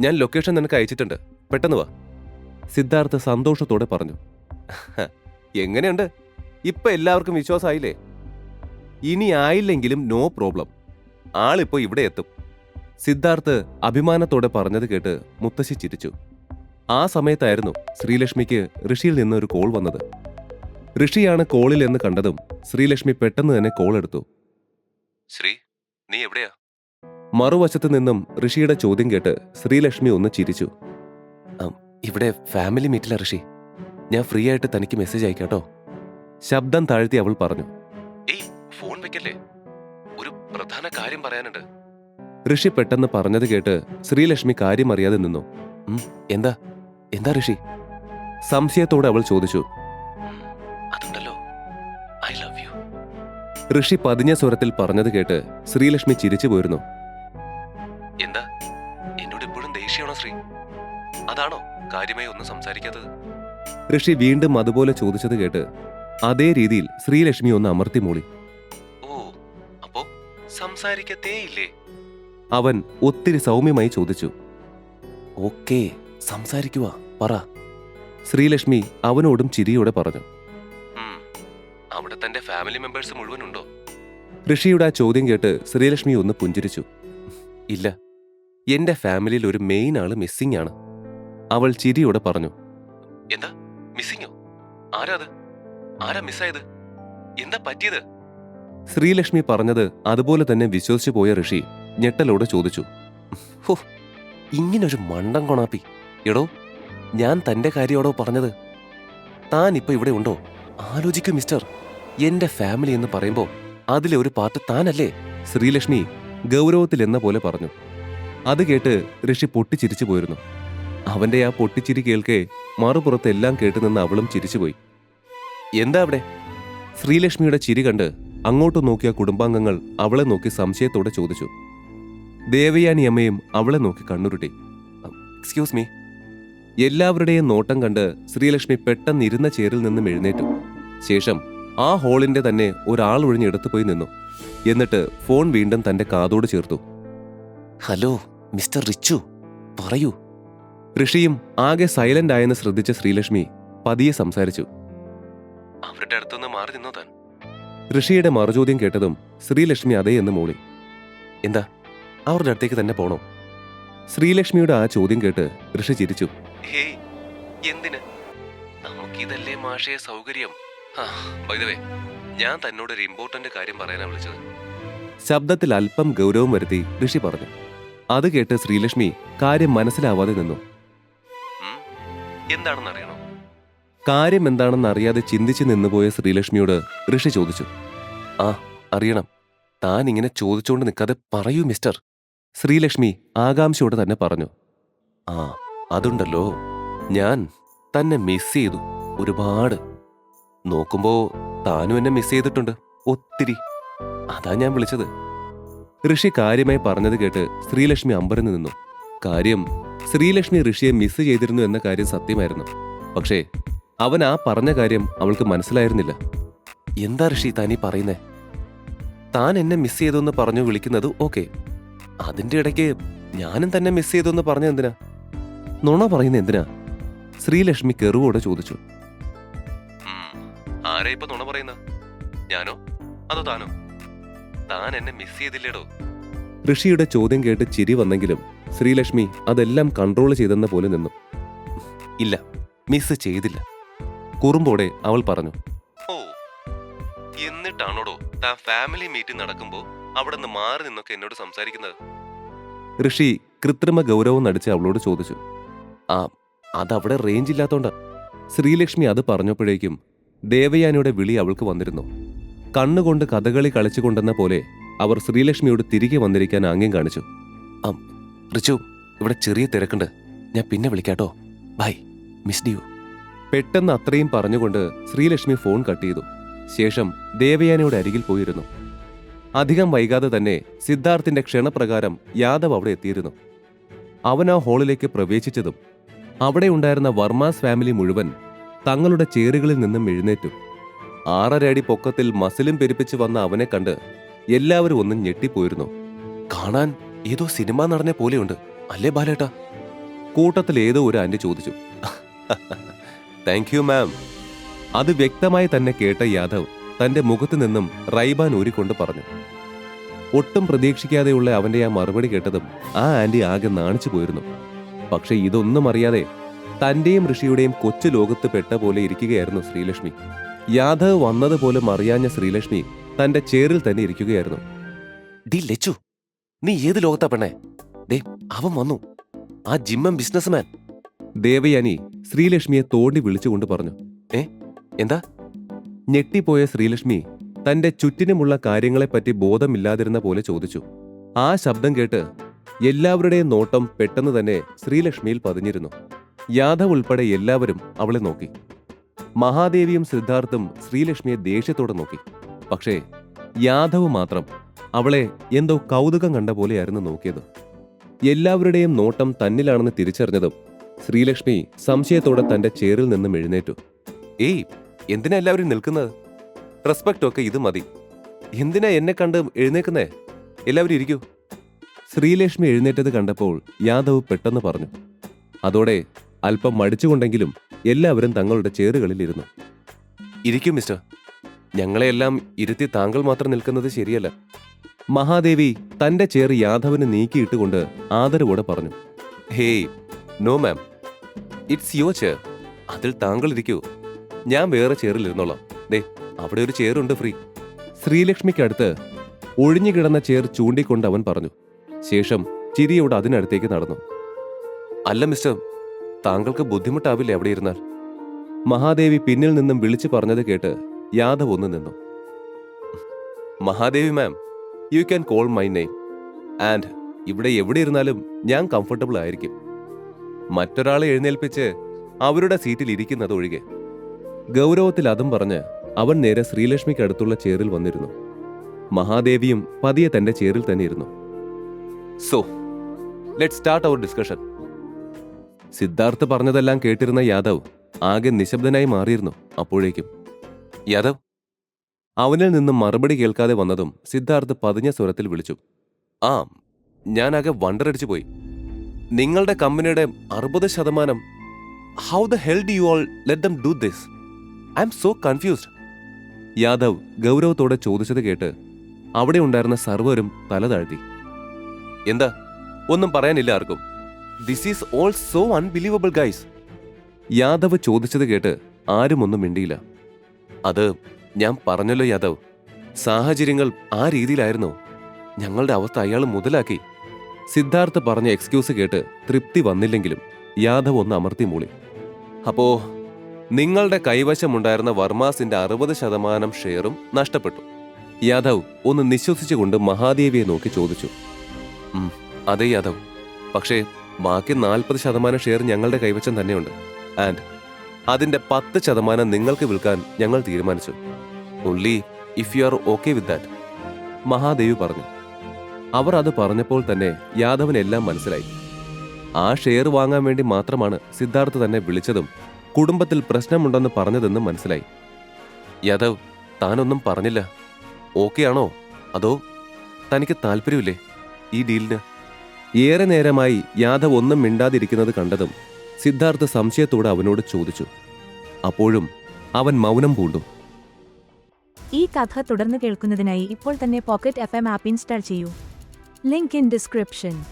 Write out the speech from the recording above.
ഞാൻ ലൊക്കേഷൻ നിനക്ക് അയച്ചിട്ടുണ്ട്. പെട്ടെന്ന് വാ. സിദ്ധാർത്ഥ സന്തോഷത്തോടെ പറഞ്ഞു. എങ്ങനെയുണ്ട്? ഇപ്പൊ എല്ലാവർക്കും വിശ്വാസമായില്ലേ? ഇനി ആയില്ലെങ്കിലും നോ പ്രോബ്ലം ആളിപ്പോ ഇവിടെ എത്തും. സിദ്ധാർത്ഥ് അഭിമാനത്തോടെ പറഞ്ഞത് കേട്ട് മുത്തശ്ശി ചിരിച്ചു. ആ സമയത്തായിരുന്നു ശ്രീലക്ഷ്മിക്ക് ഋഷിയിൽ നിന്ന് ഒരു കോൾ വന്നത്. ഋഷിയാണ് കോളിൽ എന്ന് കണ്ടതും ശ്രീലക്ഷ്മി പെട്ടെന്ന് തന്നെ കോൾ എടുത്തു. ശ്രീ നീ എവിടെയാ? മറുവശത്ത് നിന്നും ഋഷിയുടെ ചോദ്യം കേട്ട് ശ്രീലക്ഷ്മി ഒന്ന് ചിരിച്ചു. ഇവിടെ ഫാമിലി മീറ്റില ഋഷി. ഞാൻ ഫ്രീ ആയിട്ട് തനിക്ക് മെസ്സേജ് അയക്കാട്ടോ. ശബ്ദം താഴ്ത്തി അവൾ പറഞ്ഞു. ഏയ് ഫോൺ വെക്കല്ലേ? ഒരു പ്രധാന കാര്യം പറയാനുണ്ട്. ഋഷി പെട്ടെന്ന് പറഞ്ഞത് കേട്ട് ശ്രീലക്ഷ്മി കാര്യം അറിയാതെ നിന്നു എന്താ? എന്താ ഋഷി? സംശയത്തോടെ അവൾ ചോദിച്ചു. അതുണ്ടല്ലോ. ഐ ലവ് യു ഋഷി പതിഞ്ഞ സ്വരത്തിൽ പറഞ്ഞത് കേട്ട് ശ്രീലക്ഷ്മി ചിരിച്ചു പോയിരുന്നു. എന്താ? എന്നോട് ഇപ്പോഴും ദേഷ്യമാണോ ശ്രീ? അതാണോ കാര്യമായി ഒന്നും സംസാരിക്കാത്തത്? ഋഷി വീണ്ടും അതുപോലെ ചോദിച്ചത് കേട്ട് അതേ രീതിയിൽ ശ്രീലക്ഷ്മി ഒന്ന് അമർത്തി മൂളി. ഓ അപ്പോ സംസാരിക്കത്തേയില്ലേ അവൻ ഒത്തിരി സൗമ്യമായി ചോദിച്ചു. ഓക്കേ സംസാരിക്കുക പറ. ശ്രീലക്ഷ്മി അവനോടും ചിരിയോടെ പറഞ്ഞു. അവിടെ തന്റെ ഫാമിലി മെമ്പേഴ്സ് മുഴുവൻ ഉണ്ടോ ഋഷിയുടെ ആ ചോദ്യം കേട്ട് ശ്രീലക്ഷ്മി ഒന്ന് പുഞ്ചിരിച്ചു. ഇല്ല എന്റെ ഫാമിലിയിൽ ഒരു മെയിൻ ആൾ മിസ്സിംഗ് ആണ്. അവൾ ചിരിയോടെ പറഞ്ഞു എന്താ? മിസ്സിങ്ങോ ആരാ അത്? ആരാ മിസ്സായത് എന്താ പറ്റിയത്? ശ്രീലക്ഷ്മി പറഞ്ഞത് അതുപോലെ തന്നെ വിശ്വസിച്ചു പോയ ഋഷി ഞെട്ടലോടെ ചോദിച്ചു ഹോ ഇങ്ങനൊരു മണ്ടം കൊണാപ്പി. എടോ ഞാൻ തന്റെ കാര്യോടോ പറഞ്ഞത്? താൻ ഇപ്പൊ ഇവിടെ ഉണ്ടോ? ആലോചിക്കൂ മിസ്റ്റർ എന്റെ ഫാമിലി എന്ന് പറയുമ്പോ അതിലെ ഒരു പാർട്ട് താനല്ലേ? ശ്രീലക്ഷ്മി ഗൗരവത്തിൽ എന്ന പോലെ പറഞ്ഞു അത് കേട്ട് ഋഷി പൊട്ടിച്ചിരിച്ചു പോയിരുന്നു. അവന്റെ ആ പൊട്ടിച്ചിരി കേൾക്കേ മറുപുറത്ത് എല്ലാം കേട്ടു നിന്ന് അവളും ചിരിച്ചുപോയി എന്താ അവിടെ? ശ്രീലക്ഷ്മിയുടെ ചിരി കണ്ട് അങ്ങോട്ട് നോക്കിയ കുടുംബാംഗങ്ങൾ അവളെ നോക്കി സംശയത്തോടെ ചോദിച്ചു. ദേവയാനി അമ്മയും അവളെ നോക്കി കണ്ണുരുട്ടി. എക്സ്ക്യൂസ് മീ എല്ലാവരുടെയും നോട്ടം കണ്ട് ശ്രീലക്ഷ്മി പെട്ടെന്ന് ഇരുന്ന ചേരിൽ നിന്നും എഴുന്നേറ്റു. ശേഷം ആ ഹോളിന്റെ തന്നെ ഒരാൾ ഒഴിഞ്ഞെടുത്തു പോയി നിന്നു. എന്നിട്ട് ഫോൺ വീണ്ടും തന്റെ കാതോട് ചേർത്തു. ഹലോ മിസ്റ്റർ റിച്ചു പറയൂ. ഋഷിയും ആകെ സൈലന്റ് ആയെന്ന് ശ്രദ്ധിച്ച ശ്രീലക്ഷ്മി പതിയെ സംസാരിച്ചു. അവരുടെ അടുത്തുനിന്ന് മാറി നിന്നോ താൻ? ഋഷിയുടെ മറുചോദ്യം കേട്ടതും ശ്രീലക്ഷ്മി അതേ എന്ന് മൂളി. എന്താ അവരുടെ അടുത്തേക്ക് തന്നെ പോണോ? ശ്രീലക്ഷ്മിയുടെ ആ ചോദ്യം കേട്ട് ഋഷി ചിരിച്ചു. ഹേയ് എന്തിന്? നമുക്കിതല്ലേ മാഷയെ സൗകര്യം? വൈദവേ ഞാൻ തന്നോട് ഒരു ഇമ്പോർട്ടന്റ് കാര്യം പറയാനാണ് വിളിച്ചത്. ശബ്ദത്തിൽ അല്പം ഗൗരവം വരുത്തി ഋഷി പറഞ്ഞു. അത് കേട്ട് ശ്രീലക്ഷ്മി കാര്യം മനസ്സിലാവാതെ നിന്നു. എന്താണെന്നറിയണോ? കാര്യം എന്താണെന്ന് അറിയാതെ ചിന്തിച്ച് നിന്നുപോയ ശ്രീലക്ഷ്മിയോട് ഋഷി ചോദിച്ചു. ആ അറിയണം. താൻ ഇങ്ങനെ ചോദിച്ചുകൊണ്ട് നിൽക്കാതെ പറയൂ മിസ്റ്റർ ശ്രീലക്ഷ്മി ആകാംക്ഷയോടെ തന്നെ പറഞ്ഞു. ആ അതുണ്ടല്ലോ. ഞാൻ തന്നെ മിസ് ചെയ്തു ഒരുപാട്. നോക്കുമ്പോ താനും എന്നെ മിസ് ചെയ്തിട്ടുണ്ട്. ഒത്തിരി. അതാ ഞാൻ വിളിച്ചത്. ഋഷി കാര്യമായി പറഞ്ഞത് കേട്ട് ശ്രീലക്ഷ്മി അമ്പരന്ന് നിന്നു. കാര്യം ശ്രീലക്ഷ്മി ഋഷിയെ മിസ് ചെയ്തിരുന്നു എന്ന കാര്യം സത്യമായിരുന്നു. പക്ഷേ അവൻ ആ പറഞ്ഞ കാര്യം അവൾക്ക് മനസ്സിലായിരുന്നില്ല. എന്താ ഋഷി താനീ പറയുന്നേ? താൻ എന്നെ മിസ് ചെയ്തെന്ന് പറഞ്ഞു വിളിക്കുന്നത് ഓക്കെ അതിന്റെ ഇടയ്ക്ക് ഞാനും തന്നെ മിസ് ചെയ്തെന്ന് പറഞ്ഞ എന്തിനാ? നുണ പറയുന്ന എന്തിനാ? ശ്രീലക്ഷ്മി കെറുവോടെ ചോദിച്ചു. ആരെ ഇപ്പൊ നുണ പറയുന്ന? ഞാനോ? അതോ താനോ? താൻ എന്നെ മിസ് ചെയ്തില്ലേടോ? ഋഷിയുടെ ചോദ്യം കേട്ട് ചിരി വന്നെങ്കിലും ശ്രീലക്ഷ്മി അതെല്ലാം കൺട്രോൾ ചെയ്തെന്ന പോലെ നിന്നു. ഇല്ല മിസ് ചെയ്തില്ല. കുറുമ്പോടെ അവൾ പറഞ്ഞു ഓ എന്നിട്ടാണോടോ താൻ ഫാമിലി മീറ്റിംഗ് നടക്കുമ്പോ അവിടെ നിന്ന് മാറി നിന്നൊക്കെ എന്നോട് സംസാരിക്കുന്നത്? ഋഷി കൃത്രിമ ഗൗരവം നടിച്ച് അവളോട് ചോദിച്ചു ആ അതവിടെ റേഞ്ച് ഇല്ലാത്തോണ്ട? ശ്രീലക്ഷ്മി അത് പറഞ്ഞപ്പോഴേക്കും ദേവയാനിയുടെ വിളി അവൾക്ക് വന്നിരുന്നു. കണ്ണുകൊണ്ട് കഥകളി കളിച്ചുകൊണ്ടെന്ന പോലെ അവർ ശ്രീലക്ഷ്മിയോട് തിരികെ വന്നിരിക്കാൻ ആംഗ്യം കാണിച്ചു. ആം റിച്ചു ഇവിടെ ചെറിയ തിരക്കുണ്ട്. ഞാൻ പിന്നെ വിളിക്കാട്ടോ. ബൈ മിസ് ഡിയു പെട്ടെന്ന് അത്രയും പറഞ്ഞുകൊണ്ട് ശ്രീലക്ഷ്മി ഫോൺ കട്ട് ചെയ്തു. ശേഷം ദേവയാനയുടെ അരികിൽ പോയിരുന്നു. അധികം വൈകാതെ തന്നെ സിദ്ധാർത്ഥിന്റെ ക്ഷണപ്രകാരം യാദവ് അവിടെ എത്തിയിരുന്നു. അവൻ ആ ഹാളിലേക്ക് പ്രവേശിച്ചതും അവിടെ ഉണ്ടായിരുന്ന വർമാസ് ഫാമിലി മുഴുവൻ തങ്ങളുടെ ചേറുകളിൽ നിന്നും എഴുന്നേറ്റു. ആറര അടി പൊക്കത്തിൽ മസിലും പെരുപ്പിച്ച് വന്ന അവനെ കണ്ട് എല്ലാവരും ഒന്ന് ഞെട്ടിപ്പോയിരുന്നു. കാണാൻ ഏതോ സിനിമ നടനെ പോലെയുണ്ട്. അല്ലേ ബാലേട്ട? കൂട്ടത്തിൽ ഏതോ ഒരു ആന്റി ചോദിച്ചു. താങ്ക് യു മാം അത് വ്യക്തമായി തന്നെ കേട്ട യാദവ് തന്റെ മുഖത്തു നിന്നും റൈബാൻ ഊരിക്കൊണ്ട് പറഞ്ഞു. ഒട്ടും പ്രതീക്ഷിക്കാതെയുള്ള അവന്റെ ആ മറുപടി കേട്ടതും ആ ആന്റി ആകെ നാണിച്ചു പോയിരുന്നു. പക്ഷേ ഇതൊന്നും അറിയാതെ തന്റെയും ഋഷിയുടെയും കൊച്ചു ലോകത്ത് പെട്ട പോലെ ഇരിക്കുകയായിരുന്നു ശ്രീലക്ഷ്മി. യാദവ് വന്നതുപോലും അറിയാഞ്ഞ ശ്രീലക്ഷ്മി തന്റെ ചേറിൽ തന്നെ ഇരിക്കുകയായിരുന്നു. ഡി ലച്ചു നീ ഏത് ലോകത്താ പെണ്ണേ? ദേ അവൻ വന്നു. ആ ജിമ്മൻ ബിസിനസ്മാൻ ദേവയാനി ശ്രീലക്ഷ്മിയെ തോണ്ടി വിളിച്ചുകൊണ്ട് പറഞ്ഞു. ഏ എന്താ? ഞെട്ടിപ്പോയ ശ്രീലക്ഷ്മി തന്റെ ചുറ്റിനുമുള്ള കാര്യങ്ങളെപ്പറ്റി ബോധമില്ലാതിരുന്ന പോലെ ചോദിച്ചു. ആ ശബ്ദം കേട്ട് എല്ലാവരുടെയും നോട്ടം പെട്ടെന്ന് തന്നെ ശ്രീലക്ഷ്മിയിൽ പതിഞ്ഞിരുന്നു. യാദവ് ഉൾപ്പെടെ എല്ലാവരും അവളെ നോക്കി. മഹാദേവിയും സിദ്ധാർത്ഥും ശ്രീലക്ഷ്മിയെ ദേഷ്യത്തോടെ നോക്കി. പക്ഷേ യാദവ് മാത്രം അവളെ എന്തോ കൗതുകം കണ്ട പോലെയായിരുന്നു നോക്കിയത്. എല്ലാവരുടെയും നോട്ടം തന്നിലാണെന്ന് തിരിച്ചറിഞ്ഞതും ശ്രീലക്ഷ്മി സംശയത്തോടെ തന്റെ ചേറിൽ നിന്നും എഴുന്നേറ്റു. ഏയ് എന്തിനാ എല്ലാവരും നിൽക്കുന്നത്? റെസ്പെക്റ്റ് ഒക്കെ ഇത് മതി. എന്തിനാ എന്നെ കണ്ട് എഴുന്നേക്കുന്നേ? എല്ലാവരും ഇരിക്കൂ. ശ്രീലക്ഷ്മി എഴുന്നേറ്റത് കണ്ടപ്പോൾ യാദവ് പെട്ടെന്ന് പറഞ്ഞു. അതോടെ അല്പം മടിച്ചുകൊണ്ടെങ്കിലും എല്ലാവരും തങ്ങളുടെ ചേറുകളിൽ ഇരുന്നു. ഇരിക്കൂ മിസ്റ്റർ. ഞങ്ങളെയെല്ലാം ഇരുത്തി താങ്കൾ മാത്രം നിൽക്കുന്നത് ശരിയല്ല. മഹാദേവി തന്റെ ചേർ യാദവന് നീക്കിയിട്ടുകൊണ്ട് ആദരവോടെ പറഞ്ഞു. Hey no ma'am. It's your chair അതിൽ താങ്കൾ ഇരിക്കൂ. ഞാൻ വേറെ ചെയറിൽ ഇരുന്നോളാം ദേ അവിടെ ഒരു ചെയറുണ്ട് ഫ്രീ. ശ്രീലക്ഷ്മിക്കടുത്ത് ഒഴിഞ്ഞു കിടന്ന ചെയർ ചൂണ്ടിക്കൊണ്ട് അവൻ പറഞ്ഞു. ശേഷം ചിരിയോട് അതിനടുത്തേക്ക് നടന്നു. അല്ല മിസ്റ്റർ. താങ്കൾക്ക് ബുദ്ധിമുട്ടാവില്ല അവിടെ ഇരുന്നാൽ മഹാദേവി പിന്നിൽ നിന്നും വിളിച്ചു പറഞ്ഞത് കേട്ട് യാദവ് ഒന്ന് നിന്നു. Mahadevi ma'am you can call my name and ഇവിടെ എവിടെ ഇരുന്നാലും ഞാൻ കംഫർട്ടബിൾ ആയിരിക്കും. മറ്റൊരാളെ എഴുന്നേൽപ്പിച്ച് അവരുടെ സീറ്റിൽ ഇരിക്കുന്നത് ഒഴികെ. ഗൗരവത്തിൽ അതും പറഞ്ഞ് അവൻ നേരെ ശ്രീലക്ഷ്മിക്ക് അടുത്തുള്ള ചേറിൽ വന്നിരുന്നു. മഹാദേവിയും പതിയെ തന്റെ ചേറിൽ തന്നെ ഇരുന്നു. So let start our discussion Siddharth പറഞ്ഞതെല്ലാം കേട്ടിരുന്ന യാദവ് ആകെ നിശബ്ദനായി മാറിയിരുന്നു അപ്പോഴേക്കും. യാദവ്? അവനിൽ നിന്നും മറുപടി കേൾക്കാതെ വന്നതും സിദ്ധാർത്ഥ് പതിഞ്ഞ സ്വരത്തിൽ വിളിച്ചു. ആ ഞാനാകെ വണ്ടറടിച്ചു പോയി. നിങ്ങളുടെ കമ്പനിയുടെ അറുപത് ശതമാനം. How the hell do you all let them do this I'm so confused Yadav ഗൗരവത്തോടെ ചോദിച്ചത് കേട്ട് അവിടെ ഉണ്ടായിരുന്ന സർവരും തല താഴ്ത്തി. എന്താ? ഒന്നും പറയാനില്ല ആർക്കും. This is all so unbelievable guys Yadav ചോദിച്ചത് കേട്ട് ആരും ഒന്നും മിണ്ടിയില്ല. അത് ഞാൻ പറഞ്ഞല്ലോ യാദവ്. സാഹചര്യങ്ങൾ ആ രീതിയിലായിരുന്നു. ഞങ്ങളുടെ അവസ്ഥ അയാൾ മുതലാക്കി. സിദ്ധാർത്ഥ് പറഞ്ഞ എക്സ്ക്യൂസ് കേട്ട് തൃപ്തി വന്നില്ലെങ്കിലും യാദവ് ഒന്ന് അമർത്തി മൂളി. അപ്പോ നിങ്ങളുടെ കൈവശമുണ്ടായിരുന്ന വർമാസിന്റെ അറുപത് ശതമാനം ഷെയറും നഷ്ടപ്പെട്ടു. യാദവ് ഒന്ന് നിശ്വസിച്ചുകൊണ്ട് മഹാദേവിയെ നോക്കി ചോദിച്ചു. "ഉം, അതെ യാദവ്. പക്ഷേ ബാക്കി നാൽപ്പത് ശതമാനം ഷെയർ ഞങ്ങളുടെ കൈവശം തന്നെയുണ്ട്. ആൻഡ് അതിന്റെ പത്ത് ശതമാനം നിങ്ങൾക്ക് വിൽക്കാൻ ഞങ്ങൾ തീരുമാനിച്ചു. Only if you are okay with that Mahadevi പറഞ്ഞു. അവർ അത് പറഞ്ഞപ്പോൾ തന്നെ യാദവനെല്ലാം മനസ്സിലായി. ആ ഷെയർ വാങ്ങാൻ വേണ്ടി മാത്രമാണ് സിദ്ധാർത്ഥ് തന്നെ വിളിച്ചതും കുടുംബത്തിൽ പ്രശ്നമുണ്ടെന്ന് പറഞ്ഞതെന്നും മനസ്സിലായി. യാദവ് താനൊന്നും പറഞ്ഞില്ല. ഓക്കെ ആണോ? അതോ തനിക്ക് താല്പര്യമില്ലേ ഈ ഡീലിന്? ഏറെ നേരമായി യാദവ് ഒന്നും മിണ്ടാതിരിക്കുന്നത് കണ്ടതും സിദ്ധാർത്ഥ സംശയത്തോടെ അവനോട് ചോദിച്ചു. അപ്പോഴും അവൻ മൗനം പൂണ്ടു. ഈ കഥ തുടർന്ന് കേൾക്കുന്നതിനായി ഇപ്പോൾ തന്നെ pocket F M app install ചെയ്യൂ. Link in description.